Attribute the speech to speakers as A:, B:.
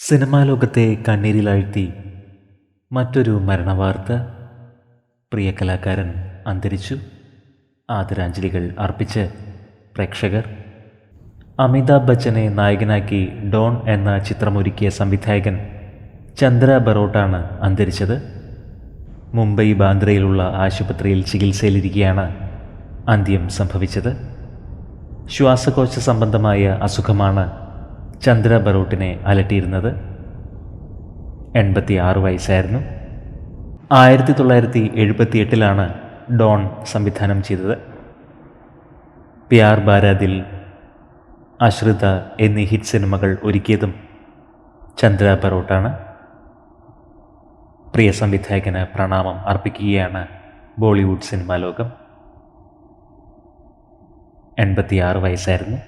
A: Cinema ലോകത്തെ കണ്ണീരിലാഴ്ത്തി മറ്റൊരു മരണവാർത്ത. പ്രിയ കലാകാരൻ അന്തരിച്ചു. ആദരാഞ്ജലികൾ അർപ്പിച്ച് പ്രേക്ഷകർ. അമിതാഭ് ബച്ചനെ നായകനാക്കി ഡോൺ എന്ന ചിത്രമൊരുക്കിയ സംവിധായകൻ ചന്ദ്ര ബറോട്ടാണ് അന്തരിച്ചത്. മുംബൈ ബാന്ദ്രയിലുള്ള ആശുപത്രിയിൽ ചികിത്സയിലിരിക്കെയാണ് അന്ത്യം സംഭവിച്ചത്. ശ്വാസകോശ സംബന്ധമായ അസുഖമാണ് ചന്ദ്ര ബറൂട്ടിനെ അലട്ടിയിരുന്നത് എൺപത്തി ആറ് വയസ്സായിരുന്നു. ആയിരത്തി തൊള്ളായിരത്തി എഴുപത്തി എട്ടിലാണ് ഡോൺ സംവിധാനം ചെയ്തത്. പ്യാർ ബാരാദിൽ അശ്രിത എന്നീ ഹിറ്റ് സിനിമകൾ ഒരുക്കിയതും ചന്ദ്ര ബറോട്ടാണ് പ്രിയ സംവിധായകന് പ്രണാമം അർപ്പിക്കുകയാണ് ബോളിവുഡ് സിനിമാ ലോകം. എൺപത്തിയാറ് വയസ്സായിരുന്നു.